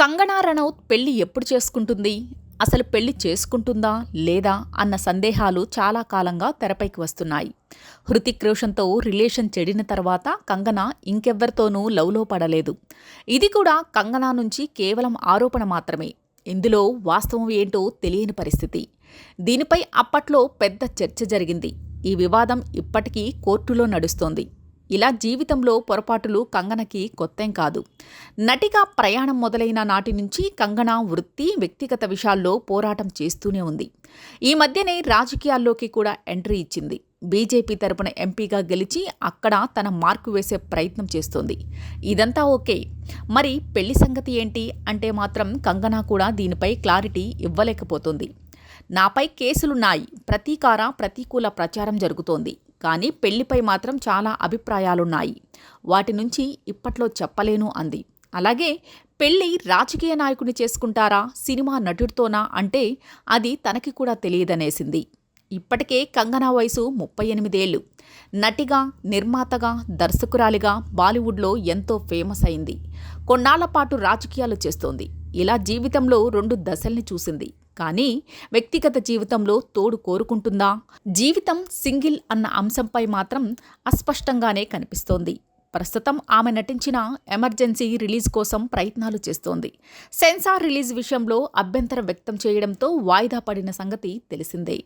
కంగనా రనౌత్ పెళ్ళి ఎప్పుడు చేసుకుంటుంది? అసలు పెళ్ళి చేసుకుంటుందా లేదా అన్న సందేహాలు చాలా కాలంగా తెరపైకి వస్తున్నాయి. హృతిక్ రోషన్తో రిలేషన్ చెడిన తర్వాత కంగనా ఇంకెవ్వరితోనూ లవ్లో పడలేదు. ఇది కూడా కంగనా నుంచి కేవలం ఆరోపణ మాత్రమే. ఇందులో వాస్తవం ఏంటో తెలియని పరిస్థితి. దీనిపై అప్పట్లో పెద్ద చర్చ జరిగింది. ఈ వివాదం ఇప్పటికీ కోర్టులో నడుస్తోంది. ఇలా జీవితంలో పొరపాటులు కంగనకి కొత్తేం కాదు. నటిగా ప్రయాణం మొదలైన నాటి నుంచి కంగన వృత్తి వ్యక్తిగత విషయాల్లో పోరాటం చేస్తూనే ఉంది. ఈ మధ్యనే రాజకీయాల్లోకి కూడా ఎంట్రీ ఇచ్చింది. బీజేపీ తరపున ఎంపీగా గెలిచి అక్కడ తన మార్కు వేసే ప్రయత్నం చేస్తోంది. ఇదంతా ఓకే. మరి పెళ్ళి సంగతి ఏంటి? అంటే మాత్రం కంగనా కూడా దీనిపై క్లారిటీ ఇవ్వలేకపోతుంది. నాపై కేసులున్నాయి. ప్రతీకార ప్రతికూల ప్రచారం జరుగుతోంది. కానీ పెళ్ళిపై మాత్రం చాలా అభిప్రాయాలున్నాయి. వాటి నుంచి ఇప్పట్లో చెప్పలేను అంది. అలాగే పెళ్ళి రాజకీయ నాయకుని చేసుకుంటారా? సినిమా నటుడితోనా? అంటే అది తనకి కూడా తెలియదనేసింది. ఇప్పటికే కంగనా వయసు ముప్పై ఎనిమిదేళ్ళు నటిగా నిర్మాతగా దర్శకురాలిగా బాలీవుడ్లో ఎంతో ఫేమస్ అయింది. కొన్నాళ్ళ పాటు రాజకీయాలు చేస్తోంది. ఇలా జీవితంలో రెండు దశల్ని చూసింది. కానీ వ్యక్తిగత జీవితంలో తోడు కోరుకుంటుందా? జీవితం సింగిల్ అన్న అంశంపై మాత్రం అస్పష్టంగానే కనిపిస్తోంది. ప్రస్తుతం ఆమె నటించిన ఎమర్జెన్సీ రిలీజ్ కోసం ప్రయత్నాలు చేస్తోంది. సెన్సార్ రిలీజ్ విషయంలో అభ్యంతరం వ్యక్తం చేయడంతో వాయిదా పడిన సంగతి తెలిసిందే.